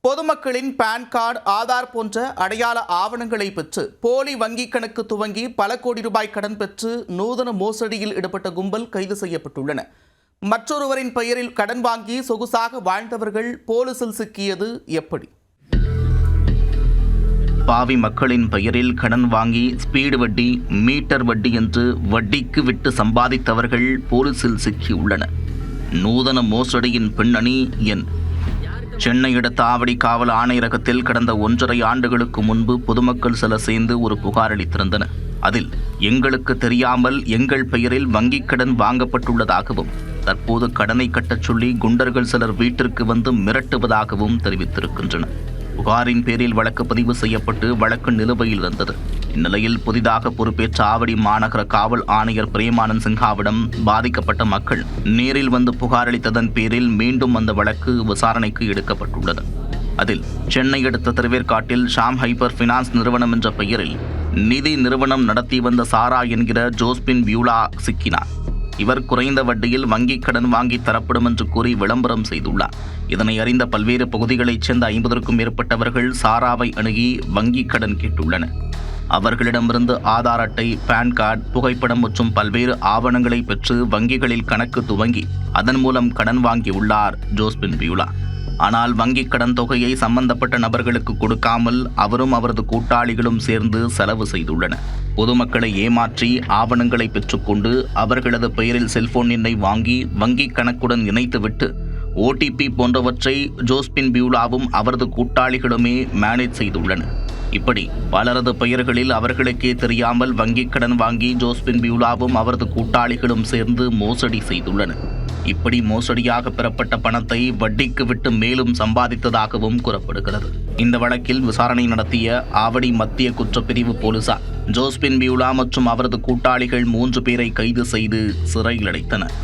பொதுமக்களின் PAN card Aadhaar போன்ற அடையாள ஆவணங்களை பெற்று போலி வங்கிக் கணக்கு துவங்கி பல கோடி ரூபாய் கடன் பெற்று நூதன மோசடியில் ஈடுபட்ட கும்பல் கைது செய்யப்பட்டுள்ளன. மற்றொருவரின் பெயரில் கடன் வாங்கி சொகுசாக வாழ்ந்தவர்கள் போலீசில் சிக்கியது எப்படி? பாவி மக்களின் பெயரில் கடன் வாங்கி ஸ்பீடு வட்டி மீட்டர் வட்டி என்று வட்டிக்கு விட்டு சம்பாதித்தவர்கள் போலீசில் சிக்கியுள்ளனர். நூதன மோசடியின் பின்னணி என் சென்னையிட தாவடி காவல் ஆணையரகத்தில் கடந்த ஒன்றரை ஆண்டுகளுக்கு முன்பு பொதுமக்கள் சில சேர்ந்து ஒரு புகார் அளித்திருந்தனர் அதில் எங்களுக்கு தெரியாமல் எங்கள் பெயரில் வங்கிக் கடன் வாங்கப்பட்டுள்ளதாகவும் தற்போது கடனை கட்டச் சொல்லி குண்டர்கள் சிலர் வீட்டிற்கு வந்து மிரட்டுவதாகவும் தெரிவித்திருக்கின்றனர் புகாரின் பேரில் வழக்கு பதிவு செய்யப்பட்டு வழக்கு நிலுவையில் இருந்தது. இந்நிலையில் புதிதாக பொறுப்பேற்ற ஆவடி மாநகர காவல் ஆணையர் பிரேமானந்த் சின்ஹாவிடம் பாதிக்கப்பட்ட மக்கள் நேரில் வந்து புகாரளித்ததன் பேரில் மீண்டும் அந்த வழக்கு விசாரணைக்கு எடுக்கப்பட்டுள்ளது. அதில் சென்னை அடுத்த திருவேற்காட்டில் ஷாம் ஹைப்பர் ஃபினான்ஸ் நிறுவனம் என்ற பெயரில் நிதி நிறுவனம் நடத்தி வந்த சாரா என்கிற ஜோஸ்பின் பியூலா சிக்கினார். இவர் குறைந்த வட்டியில் வங்கிக் கடன் வாங்கி தரப்படும் என்று கூறி விளம்பரம் செய்துள்ளார். இதனை அறிந்த பல்வேறு பகுதிகளைச் சேர்ந்த ஐம்பதற்கும் மேற்பட்டவர்கள் சாராவை அணுகி வங்கிக் கடன் கேட்டுள்ளனர். அவர்களிடமிருந்து ஆதார் அட்டை பான் கார்டு புகைப்படம் மற்றும் பல்வேறு ஆவணங்களை பெற்று வங்கிகளில் கணக்கு துவங்கி அதன் மூலம் கடன் வாங்கியுள்ளார் ஜோஸ்பின் பியூலா. ஆனால் வங்கிக் கடன் தொகையை சம்பந்தப்பட்ட நபர்களுக்கு கொடுக்காமல் அவரும் அவரது கூட்டாளிகளும் சேர்ந்து செலவு செய்துள்ளனர் பொதுமக்களை ஏமாற்றி ஆவணங்களை பெற்றுக்கொண்டு அவர்களது பெயரில் செல்போன் எண்ணை வாங்கி வங்கிக் கணக்குடன் இணைத்துவிட்டு ஓடிபி போன்றவற்றை ஜோஸ்பின் பியூலாவும் அவரது கூட்டாளிகளுமே மேனேஜ் செய்துள்ளனர். இப்படி பலரது பெயர்களில் அவர்களுக்கே தெரியாமல் வங்கிக் கடன் வாங்கி ஜோஸ்பின் பியூலாவும் அவரது கூட்டாளிகளும் சேர்ந்து மோசடி செய்துள்ளனர் இப்படி மோசடியாக பெறப்பட்ட பணத்தை வட்டிக்கு விட்டு மேலும் சம்பாதித்ததாகவும் கூறப்படுகிறது. இந்த வழக்கில் விசாரணை நடத்திய ஆவடி மத்திய குற்றப்பிரிவு போலீசார் ஜோஸ்பின் பியூலா மற்றும் அவரது கூட்டாளிகள் மூன்று பேரை கைது செய்து சிறையில் அடைத்தனர்.